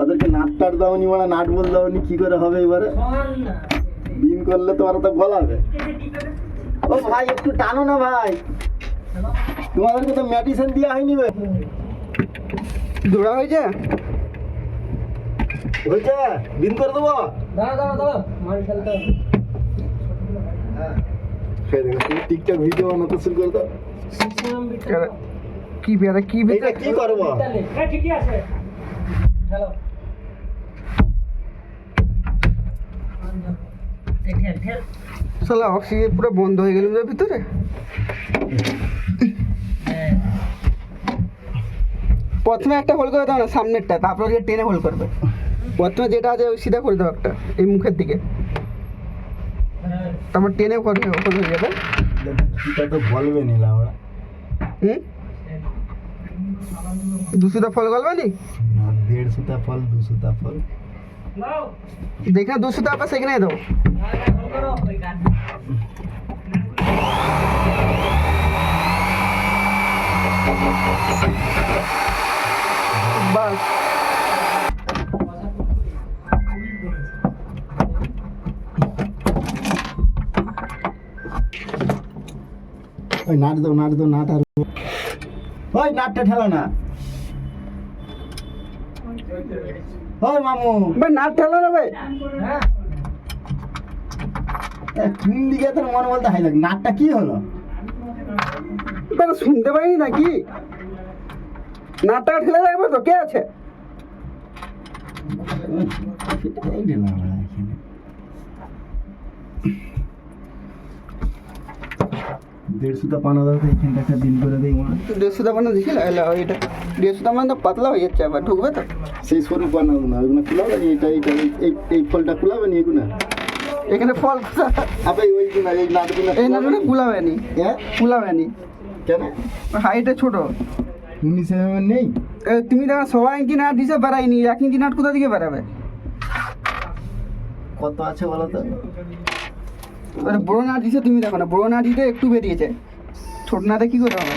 ওদেরকে নাট টাট দাওনি মানে নাট বল দাওনি কি করে হবে এবারে? বিন করলে তো ওরা তো গলাবে ও ভাই একটু টানো না ভাই। তোমাদেরকে তো মেডিসিন দেওয়া হয়নি বে দৌড়া হয়েছে? হয়েছে? বিন করে দেবো? দাঁড়া দাঁড়া দাঁড়া মাল খেলতে হবে। সেই দেখো তুমি টিকটক ভিডিও বানাতে শুরু করে দাও। কি বেড়া কি বেড়া কি করব? ঠিকই আছে। খেলো ঠেল ঠেল শালা অক্সিজেন পুরো বন্ধ হয়ে গেল ওর ভিতরে হ্যাঁ প্রথমে একটা হোল করে দাও না সামনেরটা তারপর ওকে টেনে হোল করবে প্রথমে যেটা আছে ওই সিধা করে দাও একটা এই মুখের দিকে হ্যাঁ তারপর টেনে হোল হোল হয়ে যাবে এটা তো বলবে নিলা ওরা হুম দুশোটা ফল গলবে নি না দেড়শোটা ফল দুশোটা ফল নাও যেখানে দুশোটা আবার সেখানে দাও আরে ফোন করো ওই কাট বাস ওই নাট দাও নাট দাও নাট আর ওই নাটটা ঠেলো না ওই মামু। ভাই নাট ঠেলো না ভাই? হ্যাঁ। কোন দিকে তোর মনে বলতে হাই লাগে নাটটা কি হলো? ভাই শুনতে পাইনি নাকি? নাটটা ঠেলে রাখবে তো কে আছে? এই এখানে। দেড়শোটা পানা দাও তো এখানটা একটা দিন করে দেই মনে দেড়শোটা দেখি লাগলে দেড়শোটা মানে তো পাতলা হয়ে যাচ্ছে আবার ঢুকবে তো। সেই সরু পানা না ওইগুলো খুলাবে নি এটা এইটা এই- এই ফলটা খুলাবে নি এগুলো? এখানে ফল ওইগুলো এই নাটগুলো এই নি হ্যাঁ? কুলাবে নি কেন? হাইটে ছোট। উনিশ এম নেই তুমি দেখো সবাই ইঞ্চি নাট দিছে? বেড়াইনি এক ইঞ্চি নাট কোথা থেকে বেড়াবে? কত আছে বলো তো? বড় না দিছে, তুমি দেখো না, বড় না দিতে একটু বেরিয়েছে। ছোট নাতে কি করে হবে?